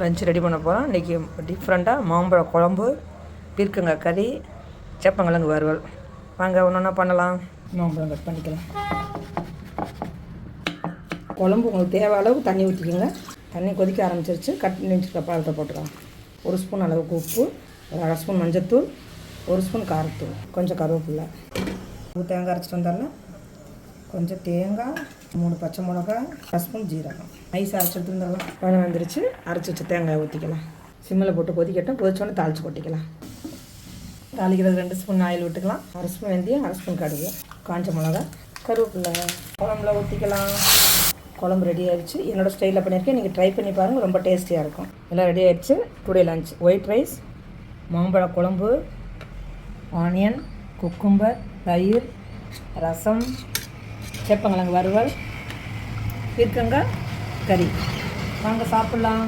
Lunch ready பண்ண போகிறோம் இன்றைக்கி டிஃப்ரெண்ட்டாக மாம்பழ குழம்பு பீர்க்கங்காய் கறி சேப்பங்கிழங்கு வறுவல். வாங்க ஒன்று ஒன்றா பண்ணலாம். மாம்பழம் கட் பண்ணிக்கலாம். குழம்பு உங்களுக்கு தேவை அளவு தண்ணி ஊற்றிக்கோங்க தண்ணி கொதிக்க ஆரம்பிச்சிருச்சு. கட் பண்ணி வச்சுருக்க பழத்தை போட்டுக்கலாம். ஒரு ஸ்பூன் அளவுக்கு உப்பு ஒரு அரை ஸ்பூன் மஞ்சத்தூள் ஒரு ஸ்பூன் காரத்தூள் கொஞ்சம் கருவேப்பில்லை தேங்காய் அரைச்சிட்டு வந்தாலும் கொஞ்சம் தேங்காய் மூணு பச்சை மிளகா ஸ்பூன் ஜீரகம். ஐஸ் அரைச்சி இருந்தாலும் பழம் வந்துருச்சு. அரைச்சி வச்ச தேங்காய் ஊற்றிக்கலாம் சிம்மில் போட்டு கொதிக்கட்டும். கொதிச்சோன்னே தாளித்து கொட்டிக்கலாம். தாளிக்கிறது ரெண்டு ஸ்பூன் ஆயில் விட்டுக்கலாம். அரை ஸ்பூன் வெந்தயம் அரை ஸ்பூன் கடுகு காஞ்ச மிளகா கருவேப்பிலை. குழம்புல ஊற்றிக்கலாம் குழம்பு ரெடி ஆயிடுச்சு. என்னோட ஸ்டைலில் பண்ணியிருக்கேன். நீங்கள் ட்ரை பண்ணி பாருங்கள் ரொம்ப டேஸ்டியாக இருக்கும். எல்லாம் ரெடி ஆயிடுச்சு. டுடே லஞ்ச் ஒயிட் ரைஸ் மாம்பழ குழம்பு ஆனியன் குக்கும்பர் தயிர் ரசம் சேப்பங்கிழங்கு வறுவல் பீர்க்கங்காய் கறி. வாங்க சாப்பிட்லாம்.